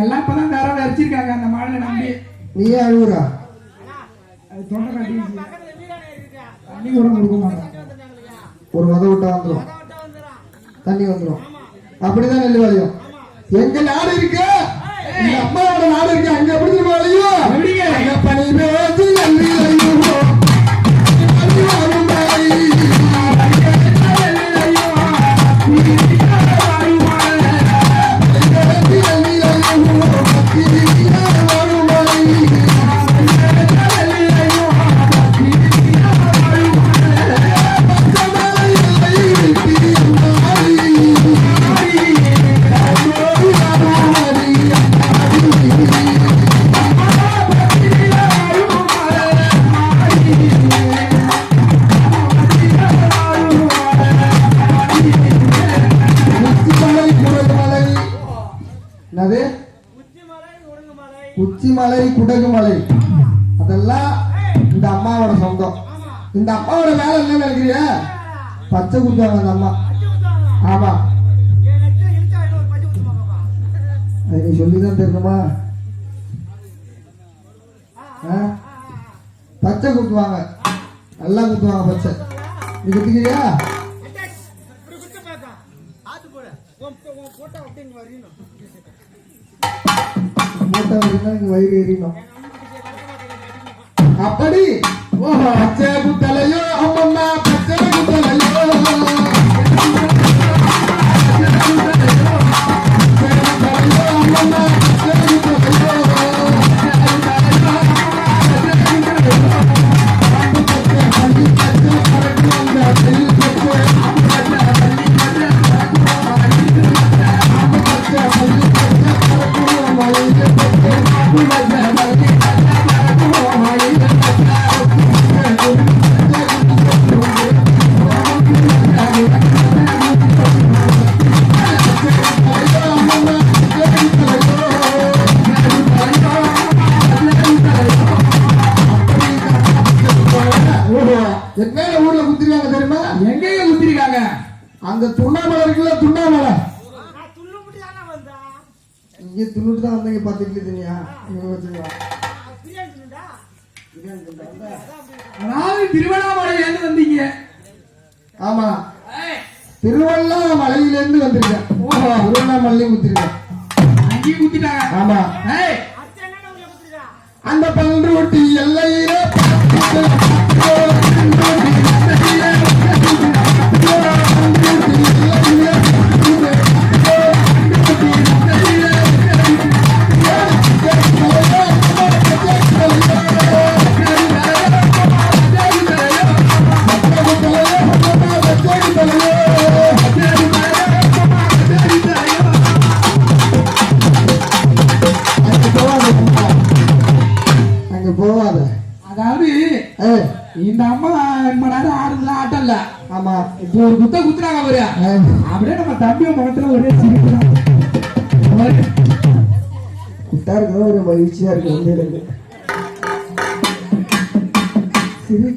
எல்லாம் இப்பதான் தரோட அரிச்சிருக்காங்க அந்த மாடலை நம்பி. நீயே அழுகுறா அது தொண்டை தண்ணி கூட கொடுக்க மாட்டாங்க. ஒரு மத விட்டா வந்துடும் தண்ணி வந்துடும் அப்படிதான் நெல் விளையும் எங்க நாடு இருக்கு? எங்க அம்மாவோட நாடு இருக்கு. அங்க எப்படி திரும்ப விளையும்? மலை குடகு மலை. அதெல்லாம் இந்த அம்மாவோட சொந்தம். இந்த அம்மாவோட வேலை என்ன நினைக்கிறிய பச்சை குத்துவாங்க அந்த அம்மா. ஆமா. நீ சொல்லிதான் தெரியுமா ஆ? பச்சை குத்துவாங்க. நல்லா குத்துவாங்க பச்சை. நீ குத்திக்கிறியா? மூட்டை வரைக்கும் இங்க வயிறு எறியணும் அப்படி. பச்சை குத்தலையோ அம்மம்மா பச்சை குத்தலையோ எங்கேயும் குத்திருக்காங்க அந்த துண்ணாமலை இருக்குல்ல துண்ணாமலை. இங்க துண்ணுட்டு தான் வந்தீங்க பாத்துட்டு தனியா அதாவது திருவண்ணாமலையில இருந்து வந்தீங்க. ஆமா. ஏய், திருவண்ணாமலையில இருந்து வந்திருக்கேன் திருவண்ணாமலையும் குத்திருக்கேன். அங்கேயும் குத்திட்டாங்க. ஆமா. அந்த பன்ருட்டி எல்லையில இந்த அம்மா ரொம்ப நேரம் ஆடுறதுல ஆட்டம் இல்ல. ஆமா. இப்போ ஒரு குத்த குத்துறாங்க அவரு அப்படியே நம்ம தம்பி முகத்துல ஒரே இருக்கிற ஒரு மகிழ்ச்சியா இருக்கு வந்து எனக்கு சிரி